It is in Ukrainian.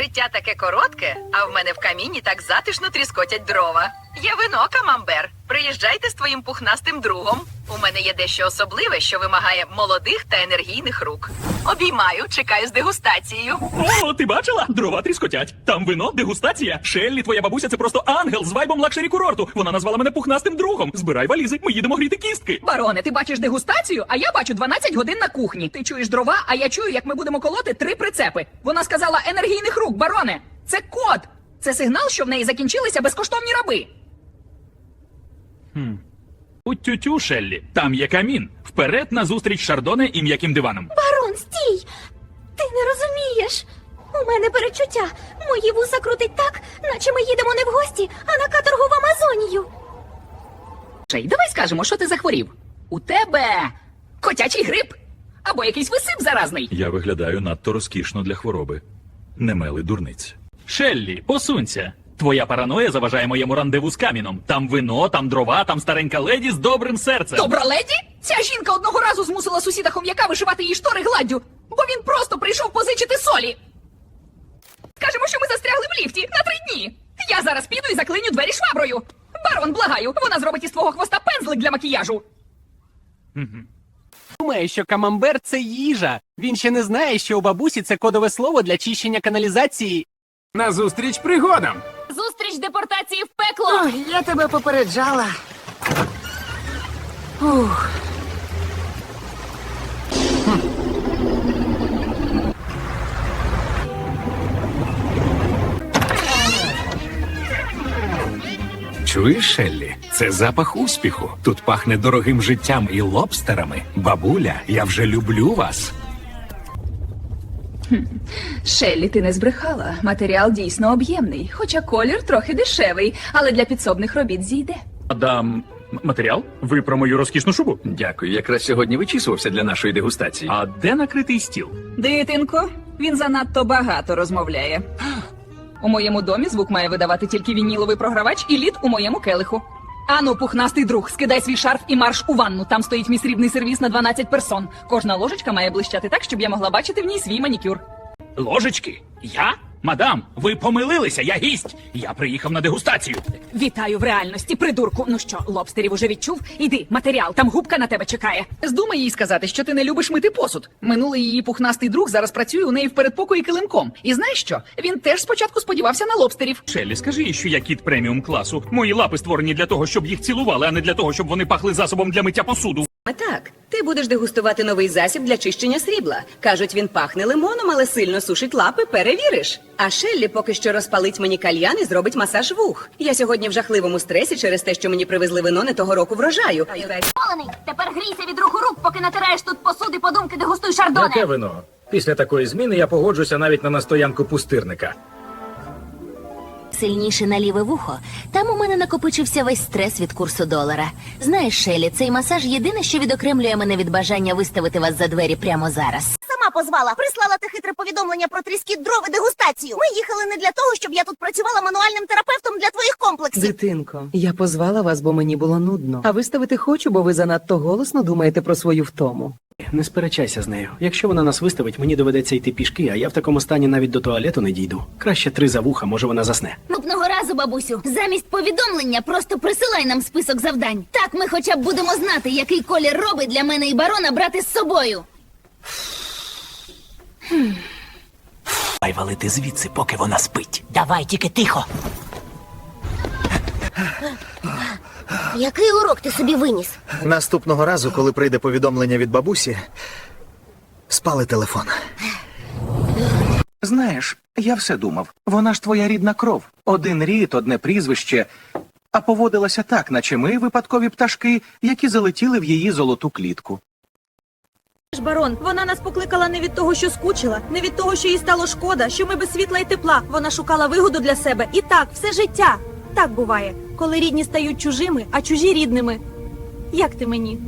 Життя таке коротке, а в мене в каміні так затишно тріскотять дрова. Є вино, камамбер. Приїжджайте з твоїм пухнастим другом. У мене є дещо особливе, що вимагає молодих та енергійних рук. Обіймаю, чекаю з дегустацією. О, ти бачила? Дрова тріскотять. Там вино, дегустація. Шеллі, твоя бабуся, це просто ангел з вайбом лакшері курорту. Вона назвала мене пухнастим другом. Збирай валізи, ми їдемо гріти кістки. Бароне, ти бачиш дегустацію, а я бачу 12 годин на кухні. Ти чуєш дрова, а я чую, як ми будемо колоти три прицепи. Вона сказала енергійних рук, бароне. Це код. Це сигнал, що в неї закінчилися безкоштовні раби. У тютю, Шеллі, там є камін. Вперед на зустріч Шардоне і м'яким диваном. Барон, стій! Ти не розумієш. У мене перечуття. Мої вуса крутить так, наче ми їдемо не в гості, а на каторгу в Амазонію. Шей, давай скажемо, що ти захворів. У тебе котячий грип або якийсь висип заразний. Я виглядаю надто розкішно для хвороби. Не мели дурниць. Шеллі, посунься. Твоя параноя заважає моєму рандеву з каміном. Там вино, там дрова, там старенька леді з добрим серцем. Добра леді? Ця жінка одного разу змусила сусіда хом'яка вишивати її штори гладдю, бо він просто прийшов позичити солі. Скажемо, що ми застрягли в ліфті на три дні. Я зараз піду і заклиню двері шваброю. Барон, благаю, вона зробить із твого хвоста пензлик для макіяжу. Думає, що камамбер це їжа. Він ще не знає, що у бабусі це кодове слово для чищення каналізації. Назустріч пригодам. Зустріч депортації в пекло. Ой, я тебе попереджала. Ух. Чуєш, Шеллі? Це запах успіху. Тут пахне дорогим життям і лобстерами. Бабуля, я вже люблю вас. Шеллі, ти не збрехала. Матеріал дійсно об'ємний, хоча колір трохи дешевий, але для підсобних робіт зійде. Адам, матеріал? Ви про мою розкішну шубу? Дякую, якраз сьогодні вичісувався для нашої дегустації. А де накритий стіл? Дитинко, він занадто багато розмовляє. У моєму домі звук має видавати тільки вініловий програвач і лід у моєму келиху. Ану, пухнастий друг, скидай свій шарф і марш у ванну. Там стоїть мій срібний сервіс на 12 персон. Кожна ложечка має блищати так, щоб я могла бачити в ній свій манікюр. Ложечки? Я? Мадам, ви помилилися, я гість. Я приїхав на дегустацію. Вітаю в реальності, придурку. Ну що, лобстерів уже відчув? Іди, матеріал, там губка на тебе чекає. Здумай їй сказати, що ти не любиш мити посуд. Минулий її пухнастий друг зараз працює у неї в передпокої килимком. І знаєш що? Він теж спочатку сподівався на лобстерів. Шеллі, скажи їй, що я кіт преміум класу. Мої лапи створені для того, щоб їх цілували, а не для того, щоб вони пахли засобом для миття посуду. А так, ти будеш дегустувати новий засіб для чищення срібла. Кажуть, він пахне лимоном, але сильно сушить лапи, перевіриш. А Шеллі поки що розпалить мені кальян і зробить масаж вух. Я сьогодні в жахливому стресі через те, що мені привезли вино не того року врожаю. Олений, тепер грійся від руху рук, поки натираєш тут посуди, подумки, дегустуй шардоне. Яке вино? Після такої зміни я погоджуся навіть на настоянку пустирника. Сильніше на ліве вухо. Там у мене накопичився весь стрес від курсу долара. Знаєш, Шелі, цей масаж єдине, що відокремлює мене від бажання виставити вас за двері прямо зараз. Сама позвала, прислала те хитре повідомлення про тріски дров і дегустацію. Ми їхали не для того, щоб я тут працювала мануальним терапевтом для твоїх комплексів. Дитинко, я позвала вас, бо мені було нудно. А виставити хочу, бо ви занадто голосно думаєте про свою втому. Не сперечайся з нею. Якщо вона нас виставить, мені доведеться йти пішки, а я в такому стані навіть до туалету не дійду. Краще три за вуха, може вона засне. Наступного разу, бабусю, замість повідомлення просто присилай нам список завдань. Так ми хоча б будемо знати, який колір робить для мене і барона брати з собою. Ай валити звідси, поки вона спить. Давай, тільки тихо. Який урок ти собі виніс? Наступного разу, коли прийде повідомлення від бабусі, спали телефон. Знаєш, я все думав. Вона ж твоя рідна кров. Один рід, одне прізвище. А поводилася так, наче ми випадкові пташки, які залетіли в її золоту клітку. Ж, барон, вона нас покликала не від того, що скучила, не від того, що їй стало шкода, що ми без світла і тепла. Вона шукала вигоду для себе. І так, все життя. Так буває, коли рідні стають чужими, а чужі рідними. Як ти мені?